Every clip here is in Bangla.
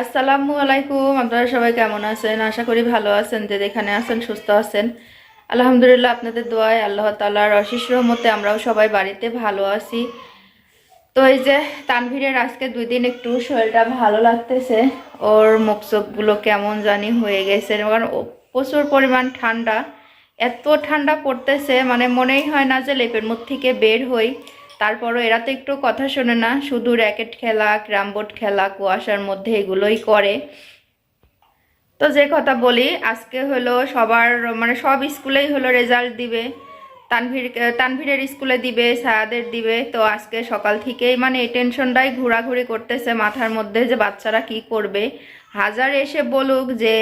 আসসালামু আলাইকুম, আপনারা সবাই কেমন আছেন? আশা করি ভালো আছেন, যে যেখানে আছেন, সুস্থ আছেন। আলহামদুলিল্লাহ, আপনাদের দোয়ায় আল্লাহ তালার অশিস রহমতে আমরাও সবাই বাড়িতে ভালো আছি। তো এই যে তানভীরের আজকে দুই দিন একটু শরীরটা ভালো লাগতেছে, ওর মুখ চোখগুলো কেমন জানি হয়ে গেছে। কারণ প্রচুর পরিমাণ ঠান্ডা, এত ঠান্ডা পড়তেছে মানে মনেই হয় না যে লেপের মুখ থেকে বের হই। তারপরও এরা তো একটু কথা শোনে না। শুধু র্যাকেট খেলা ক্রামবোর্ড খেলা, কুয়াশার মধ্যে এগুলোই করে। তো যে কথা বলি, আজকে হলো সবার মানে সব স্কুলেই হলো রেজাল্ট দিবে। তানভীর, তানভীরের স্কুলে দিবে, সায়াদের দিবে। তো আজকে সকাল থেকেই মানে এই টেনশনটাই ঘোরাঘুরি করতেছে মাথার মধ্যে যে বাচ্চারা কি করবে। হাজার এসে বলুক যে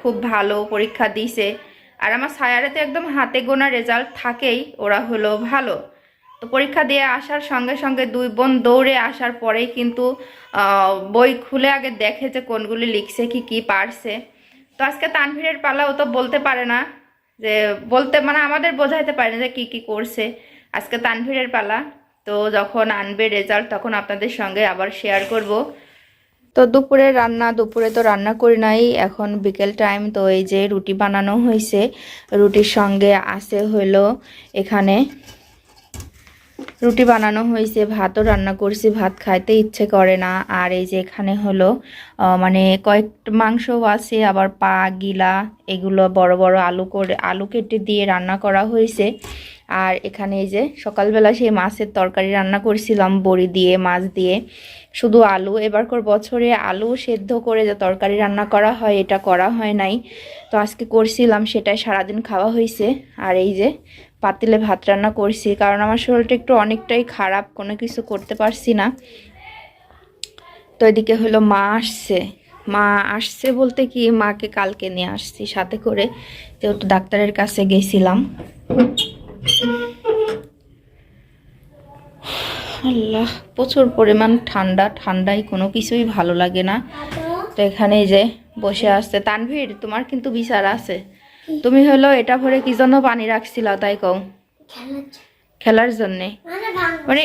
খুব ভালো পরীক্ষা দিছে। আর আমার সায়ারে তো একদম হাতে গোনা রেজাল্ট থাকেই, ওরা হলো ভালো। তো পরীক্ষা দিয়ে আসার সঙ্গে সঙ্গে দুই বোন দৌড়ে আসার পরেই কিন্তু বই খুলে আগে দেখে যে কোনগুলি লিখছে কি কি পারছে। তো আজকে তানভীরের পালা ও তো বলতে পারে না, যে বলতে মানে আমাদের বোঝাইতে পারে না যে কি কি করছে। আজকে তানভীরের পালা, তো যখন আনবে রেজাল্ট তখন আপনাদের সঙ্গে আবার শেয়ার করব। তো দুপুরে রান্না, দুপুরে তো রান্না করি নাই, এখন বিকেল টাইম তো এই যে রুটি বানানো হয়েছে রুটির সঙ্গে আছে হলো এখানে রুটি বানানো হয়েছে, ভাতও রান্না করছি, ভাত খাইতে ইচ্ছে করে না। আর এই যে এখানে হলো মানে কয়েক মাংস আছে, আবার পা, গিলা, এগুলো বড় বড় আলু করে, আলু কেটে দিয়ে রান্না করা হয়েছে। আর এখানে এই যে সকালবেলা সেই মাছের তরকারি রান্না করছিলাম, বড়ি দিয়ে, মাছ দিয়ে। শুধু আলু, এবার এবারকার বছরে আলু সেদ্ধ করে যে তরকারি রান্না করা হয়, এটা করা হয় নাই। তো আজকে করছিলাম, সেটাই সারাদিন খাওয়া হয়েছে। আর এই যে পাতিলে ভাত রান্না করছি, কারণ আমার শরীরটা একটু অনেকটাই খারাপ, কোনো কিছু করতে পারছি না। তো এদিকে হলো মা আসছে। মা আসছে বলতে কি, মাকে কালকে নিয়ে আসছি, সাথে করে যেহেতু ডাক্তারের কাছে গেছিলাম। আল্লাহ, প্রচুর পরিমাণ ঠান্ডা, ঠান্ডায় কোনো কিছুই ভালো লাগে না। তো এখানে যে বসে আসছে তানভীর, তোমার কিন্তু বিচার আছে? তুমি হলো এটা ভরে কি জন্য পানি রাখছিলা তাই কও? খেলার জন্যে। মানে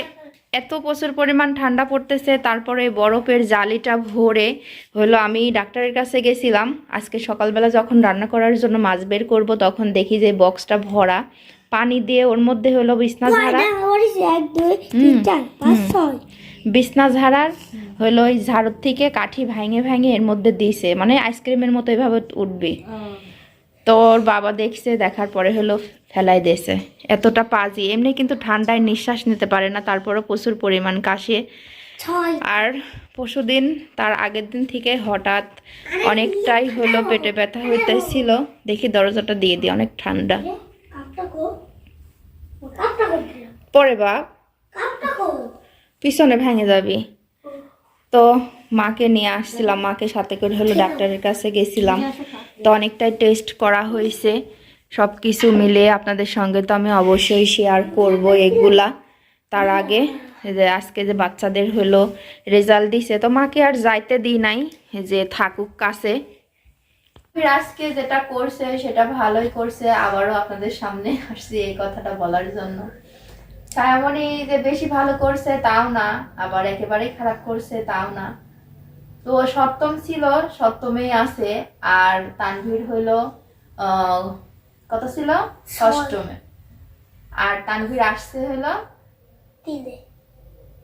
এত প্রচুর পরিমাণ ঠান্ডা পড়তেছে তারপরে বরফের জালিটা ভরে হলো আমি ডাক্তারের কাছে গেছিলাম। আজকে সকালবেলা যখন রান্না করার জন্য মাছ বের করব তখন দেখি যে বক্সটা ভরা। পানি দিয়ে ওর মধ্যে হলো বিছনা ঝাড়া। বিছনা ঝাড়ার হলো ওই ঝাড়ুর থেকে কাঠি ভাঙে ভাঙে এর মধ্যে দিছে। মানে আইসক্রিমের মতো এভাবে উঠবে। তো ওর বাবা দেখছে দেখার পরে হলো ফেলাই দিয়েছে। এতটা পাজি। এমনি কিন্তু ঠান্ডায় নিঃশ্বাস নিতে পারে না তারপরও প্রচুর পরিমাণ কাশে। আর পরশুদিন তার আগের দিন থেকে হঠাৎ অনেকটাই হলো পেটে ব্যথা হইতেছিল। দেখি দরজাটা দিয়ে দিই অনেক ঠান্ডা। পরে বাপ পিছনে ভেঙে যাবি। তো মাকে নিয়ে আসছিলাম। মাকে সাথে করে হলো ডাক্তারের কাছে গেছিলাম। তো অনেকটাই টেস্ট করা হয়েছে। সব কিছু মিলে আপনাদের সঙ্গে তো আমি অবশ্যই শেয়ার করব এগুলা। তার আগে যে আজকে যে বাচ্চাদের হলো রেজাল্ট দিছে, তো মাকে আর যাইতে দিই নাই। যে থাকুক কাছে। আজকে যেটা করছে, সেটা ভালোই করছে। আবারও আপনাদের সামনে আসছি এই কথাটা বলার জন্য। ছায়ামণি যে বেশি ভালো করছে, তাও না। আবার একেবারেই খারাপ করছে, তাও না। তো সপ্তম ছিল সপ্তমেই আছে আর তানভীর হইল আহ, কত ছিল? ষষ্ঠমে আর তানভীর আসছে হলো তিনে।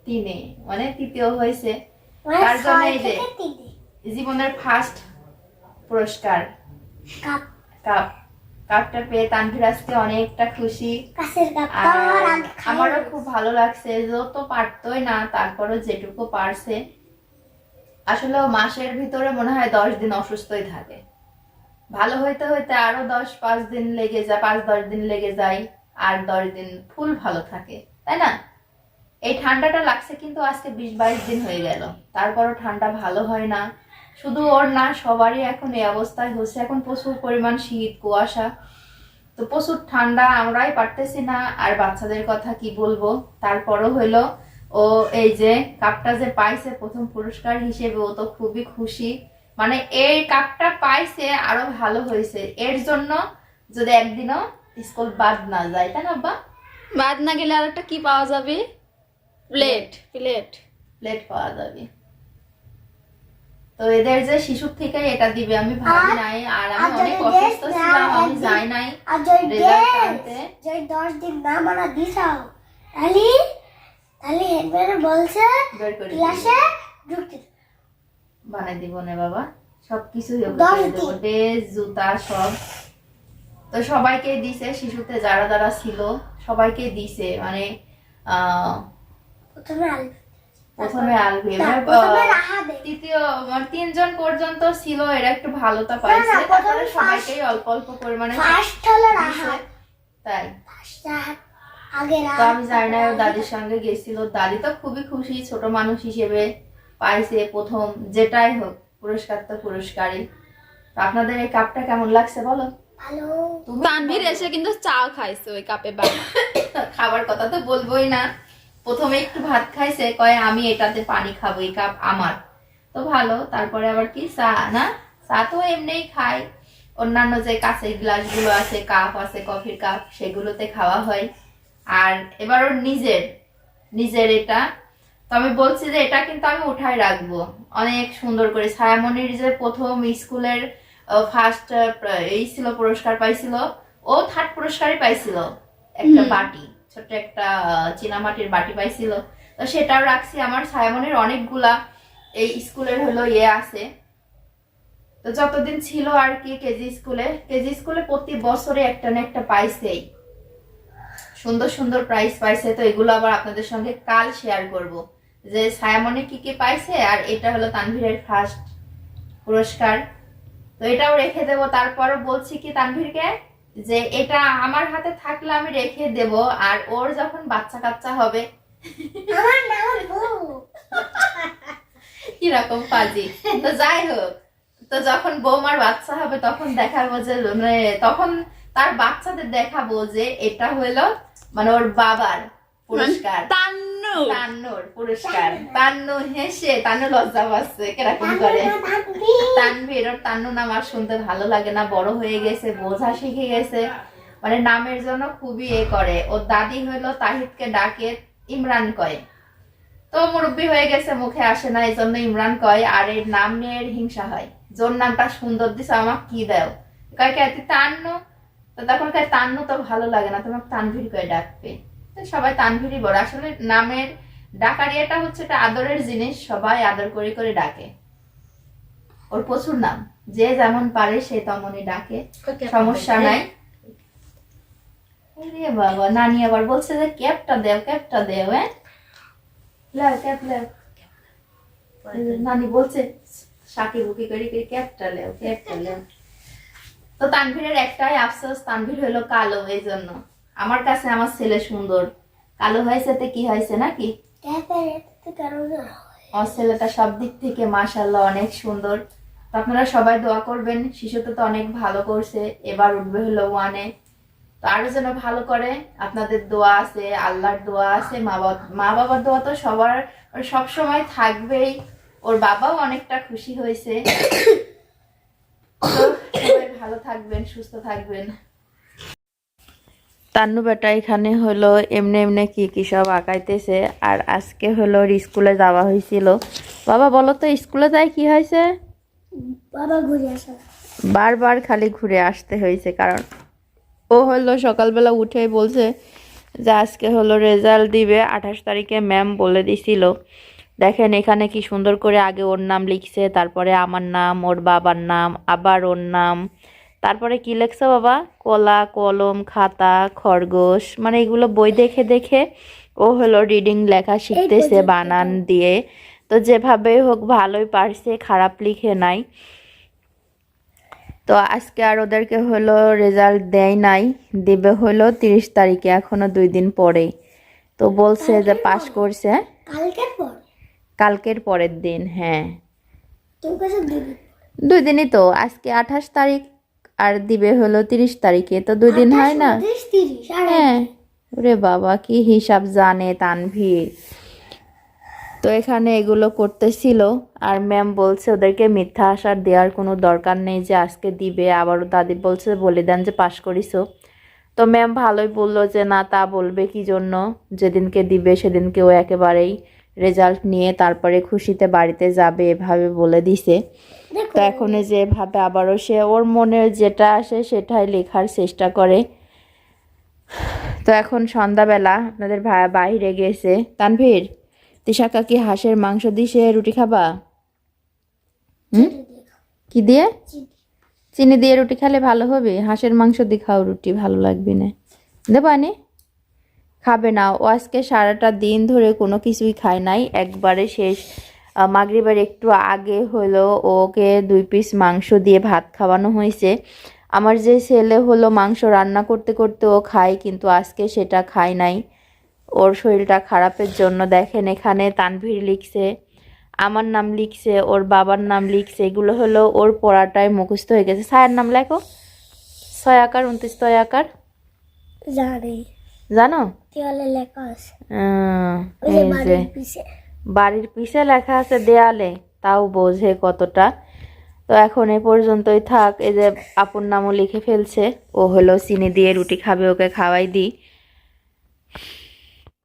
তিনে মানে তৃতীয় হয়েছে। মানে তার জন্য এই যে জীবনের ফার্স্ট পুরস্কার। কাপ। কাপ। কাপটা পেয়ে তানভীর আজকে অনেকটা খুশি। আমারও খুব ভালো লাগছে যত পারতোই না তারপরও যেটুকু পারছে আসলে মাসের ভিতরে মনে হয় দশ দিন অসুস্থই থাকে। ভালো হইতে হইতে আরও দশ, পাঁচ দিন লেগে যায়, পাঁচ, দশ দিন লেগে যায়, আর দশ দিন ফুল ভালো থাকে, তাই না? এই ঠান্ডাটা লাগছে কিন্তু আজকে বিশ, বাইশ দিন হয়ে গেল। তারপরও ঠান্ডা ভালো হয় না। শুধু ওর না, সবারই এখন এই অবস্থায় হচ্ছে। এখন প্রচুর পরিমাণ শীত, কুয়াশা। তো প্রচুর ঠান্ডা, আমরাই পারতেছি না। আর বাচ্চাদের কথা কি বলব? তারপরও হইল ও এই যে কাপটা যে পাইছে প্রথম পুরস্কার হিসেবে ও তো খুবই খুশি। মানে এই কাপটা পাইছে আরও ভালো হয়েছে। এর জন্য যদি একদিনও স্কুল বাদ না যায় তাই না বা বাদ না গেলে আর একটা কি পাওয়া যাবে? Plate plate. প্লেট পাওয়া যাবে। তো এদের যে শিশুর থেকে এটা দিবে আমি ভাবি আর- নাই। আর আমি অনেক অসুস্থ ছিলাম আমি যাই নাই রেজাল্ট আনতে। যদি দশ দিন না মানা দিছাও। তাহলে তাহলে হেডম্যান বলছে। ক্লাসে ঢুকতে বানাই দিব না বাবা সবকিছু। ড্রেস জুতা সব। তো সবাইকে দিছে শিশুতে যারা যারা ছিল সবাইকে দিছে। মানে প্রথমে আলভি তৃতীয় মানে তিনজন পর্যন্ত ছিল এরা একটু ভালোটা না, পাইছে। তারপরে সবাইকেই অল্প অল্প পরিমাণে ফার্স্ট হলো দিছে। তাই। ফার্স্ট তো আমি জানি না দাদির সঙ্গে গেছিল। দাদি তো খুবই খুশি ছোট মানুষ হিসেবে পাইছে প্রথম যেটাই হোক পুরস্কার তো পুরস্কারই। আপনাদের এই কাপটা কেমন লাগছে বলো? তানভীর এসে কিন্তু চাও খাইছে ওই কাপে খাবার কথা তো বলবোই না। প্রথমে একটু ভাত খাইছে কয় আমি এটাতে পানি খাব এই কাপ আমার। তো ভালো তারপরে আবার কি চা না? চা তো এমনিই খাই। অন্যান্য যে কাঁচের গ্লাসগুলো আছে কাপ আছে কফির কাপ সেগুলোতে খাওয়া হয়। আর এবার ওর নিজের নিজের এটা। তো আমি বলছি যে এটা কিন্তু আমি উঠায় রাখব। অনেক সুন্দর করে। ছায়ামণির যে প্রথম স্কুলের ফার্স্ট এই ছিল পুরস্কার পাইছিল। ও থার্ড পুরস্কারই পাইছিল। একটা বাটি ছোট্ট একটা চীনামাটির বাটি পাইছিল। তো সেটাও রাখছি। আমার ছায়ামণির অনেকগুলা এই স্কুলের হলো ইয়ে আছে। তো যতদিন ছিল আর কি কেজি স্কুলে কেজি স্কুলে প্রতি বছরে একটা না একটা পাইছেই। সুন্দর সুন্দর প্রাইজ পাইছে তো এগুলো আবার আপনাদের সঙ্গে কাল শেয়ার করব। যে ছায়ামণি কি কি পাইছে আর এটা হলো তানভীরের ফার্স্ট পুরস্কার। তো এটাও রেখে দেব তারপরও বলছি কি তানভীরকে যে এটা আমার হাতে থাকলে আমি রেখে দেব আর ওর যখন বাচ্চা কাচ্চা হবে কীরকম পাজি তো যাই হোক তো যখন বৌমার বাচ্চা হবে তখন দেখাবো যে মানে তখন তার বাচ্চাদের দেখাবো যে এটা হলো মানে ওর বাবার পুরস্কার। তান্নু তান্নুর। পুরস্কার। তান্নু হেসে তান্নু লজ্জা পাচ্ছে কীরকম করে? তানভীর ওর তান্নু নাম আর শুনতে ভালো লাগে না বড় হয়ে গেছে বোঝা শিখে গেছে। মানে নামের জন্য খুবই এ করে। ওর দাদি হইল তাহিদকে ডাকে ইমরান কয় তো মুরব্বী হয়ে গেছে মুখে আসে না এই জন্য ইমরান কয় আর এর নাম নিয়ে হিংসা হয়। জোর নামটা সুন্দর দিছে আমাকে কি দেও? কয় কে তান্নু? তো তখন কয় তান্নু তো ভালো লাগে না তোমাকে তানভীর কয় ডাকবে? সবাই তানভীরই বড়। আসলে নামের ডাকারিয়াটা হচ্ছে একটা আদরের জিনিস সবাই আদর করে করে ডাকে। ওর প্রচুর নাম। যে যেমন পারে সে তেমনই ডাকে। সমস্যা নাই। বাবা নানি আবার বলছে যে ক্যাপটা দেও ক্যাপটা দেও হ্যাঁ? লাও ক্যাপ লাও নানি বলছে শাকি বুকি করে করে ক্যাপটা লেও ক্যাপটা লেও। তো তানভীরের একটাই আফসোস, তানভীর হলো কালো, এই জন্য। আমার কাছে আমার ছেলে সুন্দর। কালো হয়েছে তো কি হয়েছে নাকি? আমার ছেলেটা সব দিক থেকে মাশাল্লাহ অনেক সুন্দর। তো আপনারা সবাই দোয়া করবেন শিশুটা তো অনেক ভালো করছে, এবার উঠবে হলো ওয়ানে। তো আরও যেন ভালো করে আপনাদের দোয়া আছে, আল্লাহর দোয়া আছে মা বাবা মা বাবার দোয়া তো সবার সব সময় থাকবেই। ওর বাবাও অনেকটা খুশি হয়েছে। তো ভালো থাকবেন সুস্থ থাকবেন। তান্নু বেটা এখানে হলো এমনি এমনি কি কি সব আঁকাইতেছে আর আজকে হলো স্কুলে যাওয়া হয়েছিল বাবা বলো তো স্কুলে যাই কি হয়েছে? বাবা ঘুরে আসা। বারবার খালি ঘুরে আসতে হয়েছে কারণ ও হলো সকালবেলা উঠে বলছে যে আজকে হলো রেজাল্ট দিবে আঠাশ তারিখে ম্যাম বলে দিছিল। দেখেন এখানে কি সুন্দর করে আগে ওর নাম লিখছে তারপরে আমার নাম ওর বাবার নাম আবার ওর নাম তারপরে কি লেখছে বাবা? কলা কলম খাতা খরগোশ মানে এগুলো বই দেখে দেখে ও হলো রিডিং লেখা শিখতেছে বানান দিয়ে। তো যেভাবে হোক ভালোই পারছে খারাপ লিখে নাই। তো আজকে আর ওদেরকে হলো রেজাল্ট দেয় নাই দেবে হলো তিরিশ তারিখে এখনও দুই দিন পরেই তো বলছে যে পাশ করছে। কালকের পরের দিন হ্যাঁ। দুই দিনই তো আজকে আঠাশ তারিখ আর দিবে হলো তিরিশ তারিখে। তো দুই দিন হয় না? হ্যাঁ। ওরে বাবা কি হিসাব জানে তানভীর। তো এখানে এগুলো করতেছিল আর ম্যাম বলছে ওদেরকে মিথ্যা আসার দেওয়ার কোনো দরকার নেই যে আজকে দিবে। আবারও দাদি বলছে বলে দেন যে পাশ করিছো। তো ম্যাম ভালোই বলল যে না তা বলবে কি জন্য? যেদিনকে দিবে সেদিনকে ও একেবারেই রেজাল্ট নিয়ে তারপরে খুশিতে বাড়িতে যাবে এভাবে বলে দিছে। তো এখন এই যে এভাবে আবারও সে ওর মনে যেটা আসে সেটাই লেখার চেষ্টা করে। তো এখন সন্ধ্যাবেলা আপনাদের ভাই বাইরে গেছে। তানভীর তিশাকা কাকি হাঁসের মাংস দিছে রুটি খাবা? হুম? কি দিয়ে? চিনি। দিয়ে রুটি খেলে ভালো হবে? হাঁসের মাংস দিয়ে খাও রুটি ভালো লাগবে না। দেবানি খাবে না। ও আজকে সারাটা দিন ধরে কোনো কিছুই খায় নাই। একবারে শেষ। মাগরিবার একটু আগে হলো ওকে দুই পিস মাংস দিয়ে ভাত খাওয়ানো হয়েছে। আমার যে ছেলে হলো মাংস রান্না করতে করতে ও খায় কিন্তু আজকে সেটা খায় নাই। ওর শরীরটা খারাপের জন্য দেখেন এখানে তানভীর লিখছে আমার নাম লিখছে ওর বাবার নাম লিখছে এগুলো হলো ওর পড়াটায় মুখস্থ হয়ে গেছে। সায়ের নাম লেখো। ছয় আকার উনত্রিশ ছয় আকার। জানি। জানো? দেওয়ালে লেখা আছে। আহ, এই যে বাড়ির পিছে। বাড়ির পিছে লেখা আছে দেয়ালে তাও বোঝে কতটা। তো এখন এ পর্যন্তই থাক এই যে আপন নামও লিখে ফেলছে ও হলো চিনি দিয়ে রুটি খাবে ওকে খাওয়াই দিই।